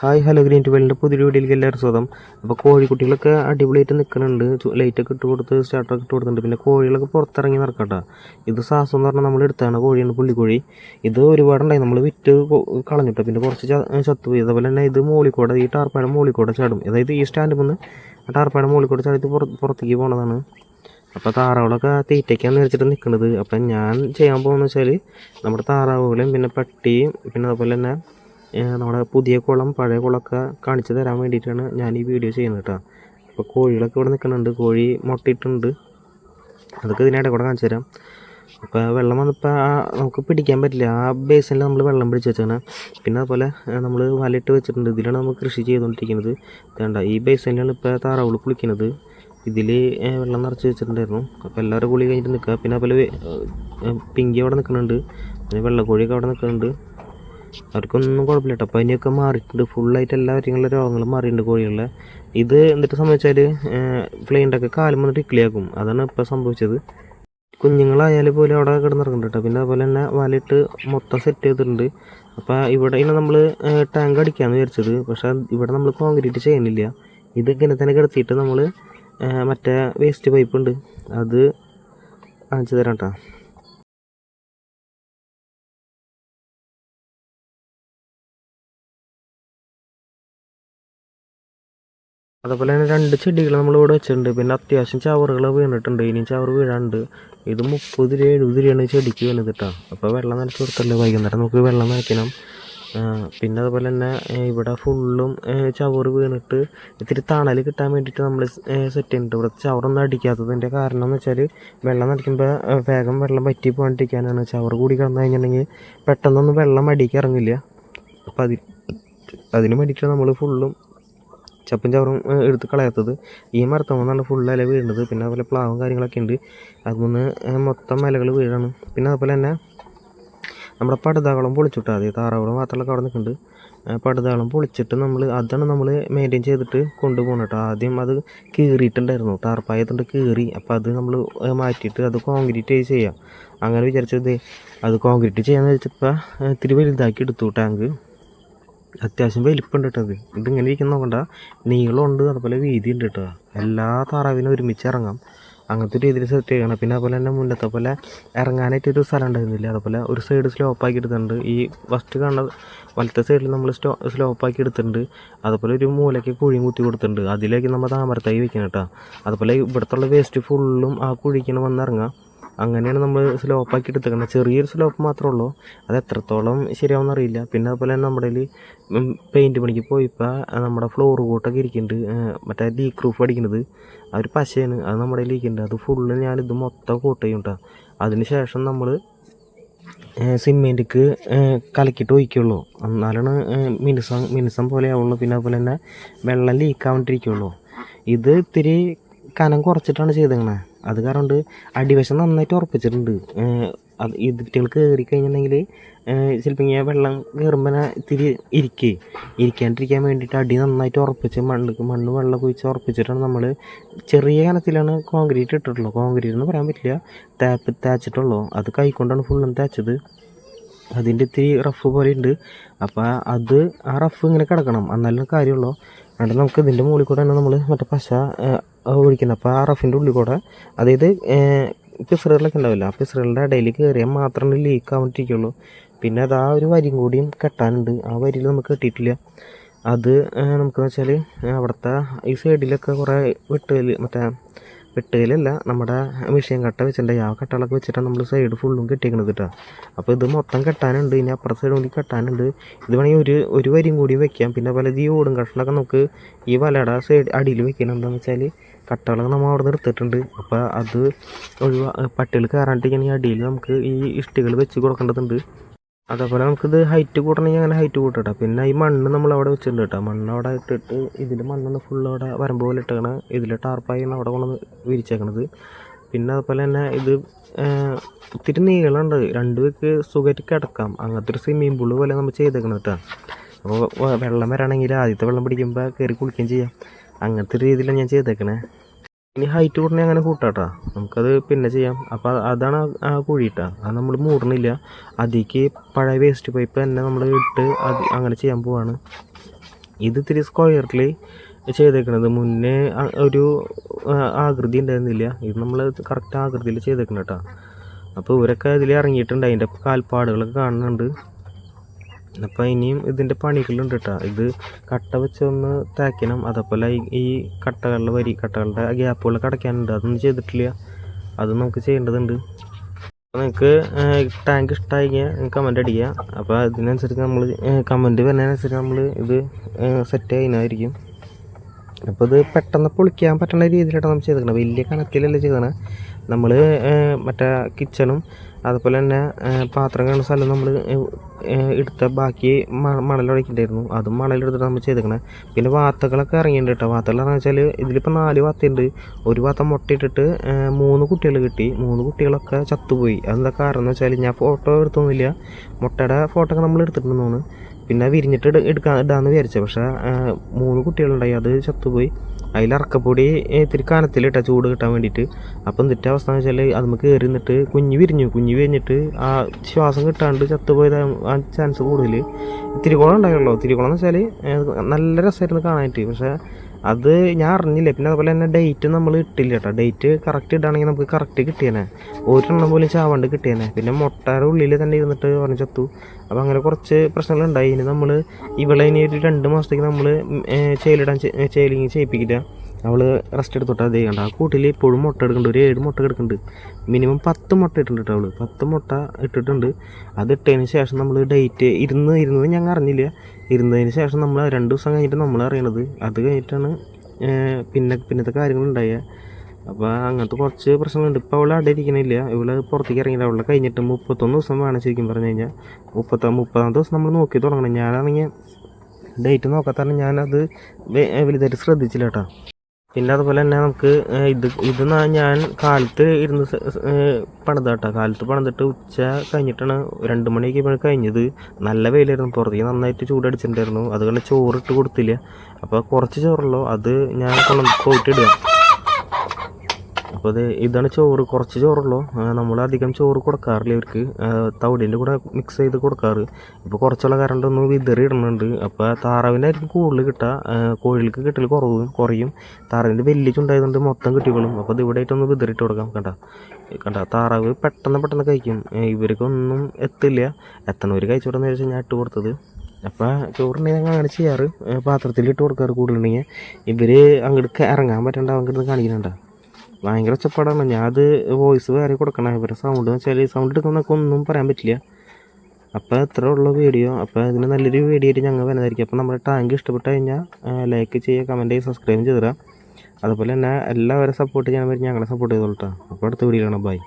Hi hello green ട്വൽവിന്റെ പുതിയ വീഡിയോയിലേക്ക് എല്ലാവരും സ്വതം അപ്പോൾ കോഴിക്കുട്ടികളൊക്കെ അടിപൊളിയായിട്ട് നിൽക്കുന്നുണ്ട്. ലൈറ്റൊക്കെ ഇട്ട് കൊടുത്ത് സ്റ്റാർട്ടറൊക്കെ ഇട്ട് കൊടുത്തിട്ടുണ്ട്. പിന്നെ കോഴികളൊക്കെ പുറത്തിറങ്ങി നടക്കട്ടെ. ഇത് സാസം എന്ന് പറഞ്ഞാൽ നമ്മൾ എടുത്താണ് കോഴിയാണ് പുള്ളിക്കോഴി. ഇത് ഒരുപാടുണ്ടായി. നമ്മൾ വിറ്റ് കളഞ്ഞിട്ട്. പിന്നെ കുറച്ച് ചത്തുപോയി. അതുപോലെ തന്നെ ഇത് മോളിക്കോട ഈ ടാർപ്പയുടെ മോളിക്കോട ചാടും. അതായത് ഈ സ്റ്റാൻഡിൽ നിന്ന് ടാർപ്പയുടെ മോളിക്കൂടെ ചാടി പുറ പുറത്തേക്ക് പോണതാണ്. അപ്പോൾ താറാവുകളൊക്കെ തീറ്റയ്ക്കാന്ന് വെച്ചിട്ട് നിൽക്കുന്നത്. അപ്പം ഞാൻ ചെയ്യാൻ പോകുന്നത് വെച്ചാൽ നമ്മുടെ താറാവുകളെയും പിന്നെ പട്ടിയും പിന്നെ അതുപോലെ തന്നെ നമ്മുടെ പുതിയ കുളം പഴയ കുളമൊക്കെ കാണിച്ചു തരാൻ വേണ്ടിയിട്ടാണ് ഞാൻ ഈ വീഡിയോ ചെയ്യുന്നത് കേട്ടോ അപ്പോൾ കോഴികളൊക്കെ ഇവിടെ നിൽക്കുന്നുണ്ട്. കോഴി മുട്ടയിട്ടുണ്ട്. അതൊക്കെ ഇതിനിടെ കൂടെ കാണിച്ചു തരാം. അപ്പോൾ വെള്ളം വന്നപ്പോൾ നമുക്ക് പിടിക്കാൻ പറ്റില്ല. ആ ബേസിനിൽ നമ്മൾ വെള്ളം പിടിച്ച് വെച്ചാണ് പിന്നെ അതുപോലെ നമ്മൾ വലയിട്ട് വെച്ചിട്ടുണ്ട്. ഇതിലാണ് നമ്മൾ കൃഷി ചെയ്തുകൊണ്ടിരിക്കുന്നത്. വേണ്ട ഈ ബേസിനിലാണ് ഇപ്പോൾ താറാവുകൾ കുളിക്കുന്നത് ഇതിൽ വെള്ളം നിറച്ച് വെച്ചിട്ടുണ്ടായിരുന്നു. അപ്പോൾ എല്ലാവരും കുളി കഴിഞ്ഞിട്ട് നിൽക്കുക. പിന്നെ അതുപോലെ പിങ്കി അവിടെ നിൽക്കുന്നുണ്ട്. പിന്നെ വെള്ളക്കോഴിയൊക്കെ അവിടെ നിൽക്കുന്നുണ്ട്. അവർക്കൊന്നും കുഴപ്പമില്ല കേട്ടോ പനിയൊക്കെ മാറിയിട്ടുണ്ട്. ഫുള്ളായിട്ട് എല്ലാ കാര്യങ്ങളും രോഗങ്ങളും മാറിയിട്ടുണ്ട് കോഴികളിലെ. ഇത് എന്നിട്ട് സംഭവിച്ചാൽ ഫ്ലെയിന്റെയൊക്കെ കാലം വന്നിട്ട് ഇക്ലിയാക്കും അതാണ് ഇപ്പോൾ സംഭവിച്ചത്. കുഞ്ഞുങ്ങളായാലും പോലും അവിടെ കിടന്നിറങ്ങുന്നുണ്ട് കേട്ടോ പിന്നെ അതുപോലെ തന്നെ വലയിട്ട് മൊത്തം സെറ്റ് ചെയ്തിട്ടുണ്ട്. അപ്പോൾ ഇവിടെ ഇങ്ങനെ നമ്മൾ ടാങ്ക് അടിക്കാമെന്ന് വിചാരിച്ചത്. പക്ഷേ ഇവിടെ നമ്മൾ കോൺക്രീറ്റ് ചെയ്യുന്നില്ല. ഇത് ഇങ്ങനെ തന്നെ കിടത്തിയിട്ട് നമ്മൾ മറ്റേ വേസ്റ്റ് പൈപ്പ് ഉണ്ട്. അത് കാണിച്ചു തരാം കേട്ടോ അതുപോലെ തന്നെ രണ്ട് ചെടികൾ നമ്മൾ ഇവിടെ വെച്ചിട്ടുണ്ട്. പിന്നെ അത്യാവശ്യം ചവറുകൾ വീണിട്ടുണ്ട്. ഇനിയും ചവർ വീഴാണ്ട്. ഇത് മുപ്പത് രൂപ എഴുപത് രൂപയാണ് ചെടിക്ക് കേട്ടോ അപ്പോൾ വെള്ളം നനച്ച് കൊടുത്തല്ലേ വൈകുന്നേരം നമുക്ക് വെള്ളം നനയ്ക്കണം. പിന്നെ അതുപോലെ തന്നെ ഇവിടെ ഫുള്ളും ചവറ് വീണിട്ട് ഇത്തിരി തണൽ കിട്ടാൻ വേണ്ടിയിട്ട് നമ്മൾ സെറ്റ് ചെയ്യുന്നുണ്ട് ഇവിടെ ചവറൊന്നും അടിക്കാത്തതിന്റെ കാരണം എന്ന് വെച്ചാൽ വെള്ളം നനയ്ക്കുമ്പോൾ വേഗം വെള്ളം പറ്റി പോകാണ്ടിരിക്കാനാണ് ചവർ കൂടി കിടന്നു കഴിഞ്ഞിട്ടുണ്ടെങ്കിൽ പെട്ടെന്നൊന്നും വെള്ളം അടിക്കിറങ്ങില്ല അപ്പോൾ അതിന് അതിന് വേണ്ടിയിട്ട് നമ്മൾ ഫുള്ളും ചപ്പും ചവറും എടുത്ത് കളയാത്തത്. ഈ മരത്തമ്മന്നാണ് ഫുൾ ഇല വീഴുന്നത്. പിന്നെ അതുപോലെ പ്ലാവും കാര്യങ്ങളൊക്കെ ഉണ്ട്. അതിൽ മൊത്തം ഇലകൾ വീഴാണ്. പിന്നെ അതുപോലെ തന്നെ നമ്മുടെ പടുതാകളം പൊളിച്ചിട്ട് മതി. താറാവളം മാത്രമൊക്കെ അവിടെ നിൽക്കുന്നുണ്ട്. ഏഹ്, പൊളിച്ചിട്ട് നമ്മൾ അതാണ് നമ്മൾ മെയിന്റെയിൻ ചെയ്തിട്ട് കൊണ്ടുപോകണം കേട്ടോ. ആദ്യം അത് കീറിയിട്ടുണ്ടായിരുന്നു. ടാർപ്പായതുകൊണ്ട് കീറി. അപ്പോൾ അത് നമ്മൾ മാറ്റിയിട്ട് അത് കോൺക്രീറ്റ് ചെയ്യാം. അങ്ങനെ വിചാരിച്ചത് അത് കോൺക്രീറ്റ് ചെയ്യാമെന്ന് വെച്ചപ്പോൾ ഇത്തിരി വലുതാക്കി എടുത്തു ടാങ്ക് അത്യാവശ്യം വലിപ്പമുണ്ട് കേട്ടോ ഇത്. ഇതിങ്ങനെ ഇരിക്കുന്ന നോക്കണ്ട. നീളമുണ്ട് അതുപോലെ വീതി ഉണ്ട് കേട്ടോ. എല്ലാ താറാവിനും ഒരുമിച്ച് ഇറങ്ങാം. അങ്ങനത്തെ രീതിയിൽ സെറ്റ് ചെയ്യണം. പിന്നെ അതുപോലെ തന്നെ മുന്നത്തെ പോലെ ഇറങ്ങാനായിട്ട് ഒരു സ്ഥലം ഉണ്ടായിരുന്നില്ല. അതുപോലെ ഒരു സൈഡ് സ്ലോപ്പ് ആക്കി എടുത്തിട്ടുണ്ട്. ഈ ഫസ്റ്റ് കാണുന്ന വലത്തെ സൈഡിൽ നമ്മൾ സ്റ്റോ സ്ലോപ്പ് ആക്കി എടുത്തിട്ടുണ്ട്. അതുപോലെ ഒരു മൂലയ്ക്ക് കുഴിയും കുത്തി കൊടുത്തിട്ടുണ്ട്. അതിലേക്ക് നമ്മൾ താമരത്തായി വെക്കണം കേട്ടോ. അതുപോലെ ഇവിടുത്തുള്ള വേസ്റ്റ് ഫുള്ളും ആ കുഴിക്കണം വന്നിറങ്ങാം അങ്ങനെയാണ് നമ്മൾ സ്ലോപ്പാക്കി എടുത്തേക്കുന്നത് ചെറിയൊരു സ്ലോപ്പ് മാത്രമേ ഉള്ളൂ. അത് എത്രത്തോളം ശരിയാവുമെന്ന് അറിയില്ല. പിന്നെ അതുപോലെ തന്നെ നമ്മുടെ പെയിന്റ് പണിക്ക് പോയിപ്പോൾ നമ്മുടെ ഫ്ലോർ കൂട്ടൊക്കെ ഇരിക്കുന്നുണ്ട് മറ്റേ ലീക്ക് റൂഫ് അടിക്കുന്നത് ആ ഒരു പശയാണ്. അത് നമ്മുടെ ഇരിക്കുന്നുണ്ട് അത് ഫുള്ള് ഞാനിത് മൊത്തം കോട്ട് ചെയ്യും അതിന് ശേഷം നമ്മൾ സിമെന്റിക്ക് കലക്കിയിട്ട് ഒഴിക്കുള്ളൂ. എന്നാലാണ് മിനുസം മിനുസം പോലെ ആവുള്ളൂ. പിന്നെ അതുപോലെ തന്നെ വെള്ളം ലീക്ക് ആവാണ്ടിരിക്കുള്ളൂ. ഇത് ഇത്തിരി കനം കുറച്ചിട്ടാണ് ചെയ്തേക്കണേ. അത് കാരണം അടിവശം നന്നായിട്ട് ഉറപ്പിച്ചിട്ടുണ്ട്. അത് ഇതിറ്റുകൾ കയറി കഴിഞ്ഞിട്ടുണ്ടെങ്കിൽ ചിലപ്പോൾ ഇങ്ങനെ വെള്ളം കയറുമ്പോൾ ഇത്തിരി ഇരിക്കേ. ഇരിക്കാണ്ടിരിക്കാൻ വേണ്ടിയിട്ട് അടി നന്നായിട്ട് ഉറപ്പിച്ച് മണ്ണ് മണ്ണ് വെള്ളം കുഴിച്ച് ഉറപ്പിച്ചിട്ടാണ് നമ്മൾ ചെറിയ കനത്തിലാണ് കോൺക്രീറ്റ് ഇട്ടിട്ടുള്ളൂ കോൺക്രീറ്റ് എന്ന് പറയാൻ പറ്റില്ല തേപ്പ് തേച്ചിട്ടുള്ളൂ. അത് കൈക്കൊണ്ടാണ് ഫുള്ളും തേച്ചത്. അതിന്റെ ഇത്തിരി റഫ് പോലെ ഉണ്ട്. അപ്പോൾ അത് ആ റഫ് ഇങ്ങനെ കിടക്കണം. എന്നാലും കാര്യമുള്ളൂ. എന്നിട്ട് നമുക്ക് ഇതിന്റെ മുകളിൽ കൂടെ തന്നെ നമ്മൾ മറ്റേ പശ ഒഴിക്കുന്നത് അപ്പോൾ ആ റഫിന്റെ ഉള്ളിൽ കൂടെ അതായത് പിസറുകളൊക്കെ ഉണ്ടാവില്ല? ആ പിസറുകളുടെ ഇടയിൽ കയറിയാൽ മാത്രമേ ലീക്ക് ആവാണ്ടിരിക്കുള്ളൂ. പിന്നെ അത് ആ ഒരു വരിയും കൂടിയും കെട്ടാനുണ്ട്. ആ വരിയിൽ നമുക്ക് കെട്ടിയിട്ടില്ല. അത് നമുക്കെന്ന് വെച്ചാൽ അവിടുത്തെ ഈ സൈഡിലൊക്കെ കുറേ വെട്ടുകൽ മറ്റേ വെട്ടുകലല്ല നമ്മുടെ മെഷീൻ കട്ട വെച്ചിട്ടുണ്ടായി ആ കട്ടകളൊക്കെ വെച്ചിട്ടാണ് നമ്മൾ സൈഡ് ഫുള്ളും കെട്ടിയേക്കണത് കേട്ടോ അപ്പോൾ ഇത് മൊത്തം കെട്ടാനുണ്ട്. ഇനി അപ്പുറത്തെ സൈഡ് കൂടി കെട്ടാനുണ്ട്. ഇത് വേണമെങ്കിൽ ഒരു ഒരു വരിയും കൂടി വെക്കാം. പിന്നെ പല ഈ ഓടും കഷ്ണമൊക്കെ നമുക്ക് ഈ വലയുടെ സൈഡ് അടിയിൽ വെക്കണം. എന്താണെന്ന് വെച്ചാൽ കട്ടകളൊക്കെ നമ്മൾ അവിടെ നിന്ന് എടുത്തിട്ടുണ്ട്. അപ്പോൾ അത് ഒഴിവാ പട്ടികൾ കയറാണ്ടിരിക്കണമെങ്കിൽ അടിയിൽ നമുക്ക് ഈ ഇഷ്ടികൾ വെച്ച് കൊടുക്കേണ്ടതുണ്ട്. അതേപോലെ നമുക്കിത് ഹൈറ്റ് കൂട്ടണമെങ്കിൽ അങ്ങനെ ഹൈറ്റ് കൂട്ടട്ടോ. പിന്നെ ഈ മണ്ണ് നമ്മൾ അവിടെ വെച്ചിട്ടുണ്ട് കേട്ടോ. മണ്ണ് അവിടെ ഇട്ടിട്ട് ഇതിൽ മണ്ണൊന്ന് ഫുൾ അവിടെ വരമ്പ് പോലെ ഇട്ടേക്കണ. ഇതിൽ ടാർപ്പായാണ് അവിടെ കൊണ്ടുവന്ന് വിരിച്ചേക്കണത്. പിന്നെ അതുപോലെ തന്നെ ഇത് ഒത്തിരി നീളമുണ്ട്. രണ്ട് പേർക്ക് സുഖമായിട്ട് കിടക്കാം. അങ്ങനത്തെ ഒരു സ്വിമ്മിംഗ് പൂൾ പോലെ നമ്മൾ ചെയ്തേക്കണം കേട്ടോ. അപ്പോൾ വെള്ളം വരാണെങ്കിൽ ആദ്യത്തെ വെള്ളം പിടിക്കുമ്പോൾ കയറി കുളിക്കുകയും ചെയ്യാം. അങ്ങനത്തെ രീതിയിലാണ് ഞാൻ ചെയ്തേക്കണേ. ഇനി ഹൈറ്റ് കൂടണേ അങ്ങനെ കൂട്ടാട്ടാ. നമുക്കത് പിന്നെ ചെയ്യാം. അപ്പോൾ അതാണ് ആ- കുഴിയിട്ടാ അത് നമ്മൾ മൂടണില്ല. അതിലേക്ക് പഴയ വേസ്റ്റ് പൈപ്പ് തന്നെ നമ്മൾ ഇട്ട് അത് അങ്ങനെ ചെയ്യാൻ പോവാണ്. ഇത് ഇത്തിരി സ്ക്വയറിൽ ചെയ്തേക്കണത്. മുന്നേ ഒരു ആകൃതി ഉണ്ടായിരുന്നില്ല. ഇത് നമ്മൾ കറക്റ്റ് ആകൃതിയിൽ ചെയ്തേക്കണം കേട്ടോ അപ്പോൾ ഇവരൊക്കെ ഇതിൽ ഇറങ്ങിയിട്ടുണ്ട്. അതിന്റെ കാൽപ്പാടുകളൊക്കെ കാണുന്നുണ്ട്. അപ്പോൾ ഇനിയും ഇതിന്റെ പണികളുണ്ട് കേട്ടോ ഇത് കട്ട വെച്ചൊന്ന് തേക്കണം. അതേപോലെ ഈ- കട്ടകളുടെ വരി കട്ടകളുടെ ഗ്യാപ്പുകൾ കടക്കാനുണ്ട്. അതൊന്നും ചെയ്തിട്ടില്ല. അത് നമുക്ക് ചെയ്യേണ്ടതുണ്ട്. നിങ്ങൾക്ക് ടാങ്ക് ഇഷ്ടമായി കമന്റ് അടിക്കുക. അപ്പോൾ അതിനനുസരിച്ച് നമ്മൾ കമന്റ് വരുന്നതിനനുസരിച്ച് നമ്മൾ ഇത് സെറ്റ് ചെയ്യുന്നതായിരിക്കും. അപ്പോൾ ഇത് പെട്ടെന്ന് പൊളിക്കാൻ പറ്റുന്ന രീതിയിലാണ് നമ്മൾ ചെയ്തിട്ടുണ്ട് വലിയ കണക്കിലല്ലേ ചെയ്തത് നമ്മൾ മറ്റേ കിച്ചണും അതുപോലെ തന്നെ പാത്രം കാണുന്ന സ്ഥലം നമ്മൾ എടുത്ത ബാക്കി മ- മണൽ ഒഴിക്കണ്ടായിരുന്നു അതും മണലെടുത്തിട്ട് നമ്മൾ ചെയ്തേക്കണേ. പിന്നെ വാത്തകളൊക്കെ ഇറങ്ങിയിട്ടുണ്ട് കേട്ടോ വാത്തകൾ എന്ന് വെച്ചാൽ ഇതിലിപ്പോൾ നാല് വാത്തയുണ്ട്. ഒരു വാത്ത മുട്ടയിട്ടിട്ട് മൂന്ന് കുട്ടികൾ കിട്ടി. മൂന്ന് കുട്ടികളൊക്കെ ചത്തുപോയി. അതെന്താ കാരണം എന്ന് വെച്ചാൽ ഞാൻ ഫോട്ടോ എടുത്തൊന്നുമില്ല മുട്ടയുടെ ഫോട്ടോ ഒക്കെ നമ്മൾ എടുത്തിട്ടുണ്ടെന്ന് തോന്നുന്നു. പിന്നെ വിരിഞ്ഞിട്ട് എടുക്കാൻ ഇടാമെന്ന് വിചാരിച്ചത് പക്ഷേ മൂന്ന് കുട്ടികളുണ്ടായി. അത് ചത്തുപോയി. അതിൽ അറക്കപ്പൊടി ഇത്തിരി കനത്തിലിട്ട ചൂട് കിട്ടാൻ വേണ്ടിയിട്ട്. അപ്പം എന്നിട്ട് അവസ്ഥ എന്ന് വെച്ചാൽ അത് നമുക്ക് കയറി നിന്നിട്ട് കുഞ്ഞ് വിരിഞ്ഞു. കുഞ്ഞ് വിരിഞ്ഞിട്ട് ആ ശ്വാസം കിട്ടാണ്ട് ചത്തുപോയത് ആ ചാൻസ് കൂടുതൽ തിരികുളം ഉണ്ടായുള്ളൂ. തിരികുളം എന്ന് വെച്ചാൽ നല്ല രസമായിരുന്നു കാണാനായിട്ട്. പക്ഷേ അത് ഞാൻ അറിഞ്ഞില്ല. പിന്നെ അതുപോലെ തന്നെ ഡേറ്റ് നമ്മൾ ഇട്ടില്ല കേട്ടോ ഡേറ്റ് കറക്റ്റ് ഇടുകയാണെങ്കിൽ നമുക്ക് കറക്റ്റ് കിട്ടിയേനെ. ഒരെണ്ണം പോലും ചാവാണ്ട് കിട്ടിയേനെ. പിന്നെ മുട്ടയുടെ ഉള്ളിൽ തന്നെ ഇരുന്നിട്ട് പറഞ്ഞു ചത്തു. അപ്പോൾ അങ്ങനെ കുറച്ച് പ്രശ്നങ്ങളുണ്ടായി. ഇനി നമ്മൾ ഇവളെ ഇനി ഒരു രണ്ട് മാസത്തേക്ക് നമ്മൾ ചേലിടാൻ ചേലിങ് ചെയ്യിപ്പിക്കില്ല. അവൾ റെസ്റ്റ് എടുത്തോട്ട് അത് ചെയ്യണ്ട. ആ കൂട്ടിൽ ഇപ്പോഴും മുട്ട എടുക്കുന്നുണ്ട് ഒരു ഏഴ് മുട്ട എടുക്കുന്നുണ്ട് മിനിമം പത്ത് മുട്ട ഇട്ടിട്ടുണ്ട് കേട്ടോ അവൾ. പത്ത് മുട്ട ഇട്ടിട്ടുണ്ട്. അത് ഇട്ടതിന് ശേഷം നമ്മൾ ഡേറ്റ് ഇരുന്ന് ഇരുന്നത് ഞങ്ങൾ അറിഞ്ഞില്ല. ഇരുന്നതിന് ശേഷം നമ്മൾ രണ്ട് ദിവസം കഴിഞ്ഞിട്ട് നമ്മൾ അറിയണത്. അത് കഴിഞ്ഞിട്ടാണ് പിന്നെ പിന്നത്തെ കാര്യങ്ങളുണ്ടായത് അപ്പോൾ അങ്ങനത്തെ കുറച്ച് പ്രശ്നങ്ങളുണ്ട്. ഇപ്പോൾ അവൾ അവിടെ ഇരിക്കണില്ല. ഇവൾ പുറത്തേക്ക് ഇറങ്ങിയില്ല. അവളെ കഴിഞ്ഞിട്ട് മുപ്പത്തൊന്ന് ദിവസം വേണം ശരിക്കും പറഞ്ഞു കഴിഞ്ഞാൽ മുപ്പത്ത മുപ്പതാം ദിവസം നമ്മൾ നോക്കി തുടങ്ങണം. ഞാനാണെങ്കിൽ ഡേറ്റ് നോക്കാത്ത ഞാനത് വലുതായിട്ട് ശ്രദ്ധിച്ചില്ല കേട്ടോ പിന്നെ അതുപോലെ തന്നെ നമുക്ക് ഇത് ഇത് ഞാൻ കാലത്ത് ഇരുന്ന് കേട്ടോ കാലത്ത് പണിതിട്ട് ഉച്ച കഴിഞ്ഞിട്ടാണ് രണ്ട് മണിയൊക്കെ കഴിഞ്ഞത്. നല്ല വെയിലായിരുന്നു. പുറത്തേക്ക് നന്നായിട്ട് ചൂടടിച്ചിട്ടുണ്ടായിരുന്നു. അതുകൊണ്ട് ചോറിട്ട് കൊടുത്തില്ല. അപ്പോൾ കുറച്ച് ചോറുള്ളൂ. അത് ഞാൻ കൊണ്ടുപോയിട്ട് ഇടുക അപ്പോൾ അത് ഇതാണ് ചോറ്. കുറച്ച് ചോറുള്ളൂ. നമ്മൾ അധികം ചോറ് കൊടുക്കാറില്ല ഇവർക്ക്. തവിടിന്റെ കൂടെ മിക്സ് ചെയ്ത് കൊടുക്കാറ്. ഇപ്പോൾ കുറച്ചുള്ള കറണ്ട് ഒന്ന് വിതറി ഇടുന്നുണ്ട്. അപ്പോൾ താറാവിനായിരിക്കും കൂടുതൽ കിട്ടുക. കോഴികൾക്ക് കിട്ടൽ കുറവ് കുറയും. താറാവിന്റെ വലിയ ചുണ്ടായതുകൊണ്ട് മൊത്തം കിട്ടിക്കോളും. അപ്പോൾ അത് ഇവിടെ ആയിട്ടൊന്ന് വിതറിയിട്ട് കൊടുക്കാം കണ്ട. കണ്ട താറാവ് പെട്ടെന്ന് പെട്ടെന്ന് കഴിക്കും. ഇവർക്കൊന്നും എത്തില്ല. എത്തണവർ കഴിച്ചോട്ടെന്ന് വെച്ചാൽ ഞാൻ ഇട്ട് കൊടുത്തത്. അപ്പോൾ ചോറുണ്ടെങ്കിൽ ഞങ്ങൾ അങ്ങനെ ചെയ്യാറ്. പാത്രത്തിൽ ഇട്ട് കൊടുക്കാറ് കൂടുതലുണ്ടെങ്കിൽ ഇവർ അങ്ങോട്ട് ഇറങ്ങാൻ പറ്റണ്ട അങ്ങോട്ട് കാണിക്കുന്നുണ്ട. ഭയങ്കര ഒച്ചപ്പാടാണ്. ഞാൻ അത് വോയിസ് വേറെ കൊടുക്കണം. ഇവരുടെ സൗണ്ട് എന്ന് വെച്ചാൽ സൗണ്ട് എടുക്കുന്നതൊക്കെ ഒന്നും പറയാൻ പറ്റില്ല. അപ്പോൾ എത്ര ഉള്ള വീഡിയോ അപ്പോൾ ഇതിന് നല്ലൊരു വീഡിയോ ആയിട്ട് ഞങ്ങൾ വരുന്നതായിരിക്കും. അപ്പോൾ നമ്മുടെ ടാങ്ക് ഇഷ്ടപ്പെട്ട് കഴിഞ്ഞാൽ ലൈക്ക് ചെയ്യുക കമന്റ് ചെയ്യുക സബ്സ്ക്രൈബ് ചെയ്തിടുക. അതുപോലെ തന്നെ എല്ലാവരും സപ്പോർട്ട് ചെയ്യാൻ പറ്റും ഞങ്ങളെ സപ്പോർട്ട് ചെയ്തോളട്ടാ അപ്പോൾ അടുത്ത വീഡിയോ കാണാം. ബൈ